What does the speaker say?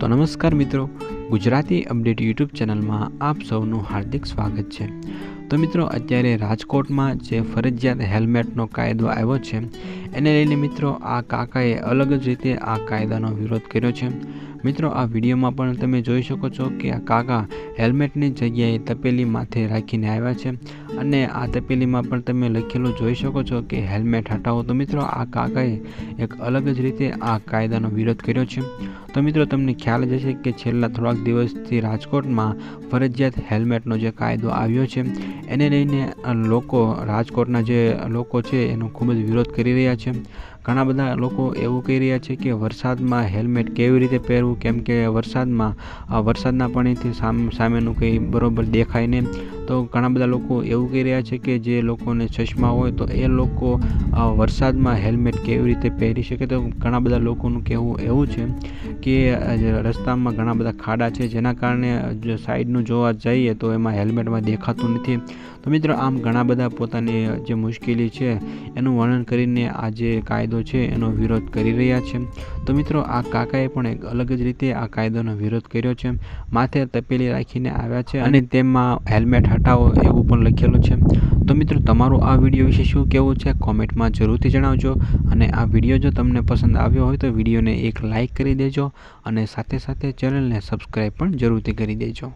તો નમસ્કાર મિત્રો ગુજરાતી અપડેટ યુટ્યુબ ચેનલમાં આપ સૌનું હાર્દિક સ્વાગત છે. તો મિત્રો, અત્યારે રાજકોટમાં જે ફરજિયાત હેલ્મેટનો કાયદો આવ્યો છે, એને લઈને મિત્રો આ કાકાએ અલગ જ રીતે આ કાયદાનો વિરોધ કર્યો છે. મિત્રો, આ વિડીયોમાં પણ તમે જોઈ શકો છો કે આ કાકા હેલ્મેટની જગ્યાએ તપેલી માથે રાખીને આવ્યા છે અને આ તપેલીમાં પણ તમે લખેલું જોઈ શકો છો કે હેલ્મેટ હટાવો. તો મિત્રો, આ કાકાએ એક અલગ જ રીતે આ કાયદાનો વિરોધ કર્યો છે. તો મિત્રો, તમને ખ્યાલ જ હશે કે છેલ્લા થોડાક દિવસથી રાજકોટમાં ફરજિયાત હેલ્મેટનો જે કાયદો આવ્યો છે એને લઈને લોકો, રાજકોટના જે લોકો છે, એનો ખૂબ જ વિરોધ કરી રહ્યા છે. ઘણા બધા લોકો એવું કહી રહ્યા છે કે વરસાદમાં હેલ્મેટ કેવી રીતે પહેરવું? કેમ કે વરસાદમાં વરસાદના પાણીથી સામેનું કંઈ બરાબર દેખાય નહીં. તો ઘણા બધા લોકો એવું કહી રહ્યા છે કે જે લોકોને ચશ્મા હોય તો એ લોકો વરસાદમાં હેલ્મેટ કેવી રીતે પહેરી શકે? તો ઘણા બધા લોકોનું કહેવું એવું છે કે રસ્તામાં ઘણા બધા ખાડા છે જેના કારણે સાઈડનું જોવા જઈએ તો એમાં હેલ્મેટમાં દેખાતું નથી. તો મિત્રો, આમ ઘણા બધા પોતાની જે મુશ્કેલી છે, એનું વર્ણન કરીને આ જે કાયદો છે, એનો વિરોધ કરી રહ્યા છે. તો મિત્રો, આ કાકાએ પણ એક અલગ જ રીતે આ કાયદાનો વિરોધ કર્યો છે. માથે તપેલી રાખીને આવ્યા છે અને તેમાં હેલ્મેટ હટાવો એવું પણ લખેલું છે. તો મિત્રો, તમારું આ વીડિયો વિશે શું કહેવું છે, કોમેન્ટમાં જરૂરથી જણાવજો. અને આ વીડિયો જો તમને પસંદ આવ્યો હોય તો વિડીયોને એક લાઇક કરી દેજો અને સાથે સાથે ચેનલને સબસ્ક્રાઈબ પણ જરૂરથી કરી દેજો.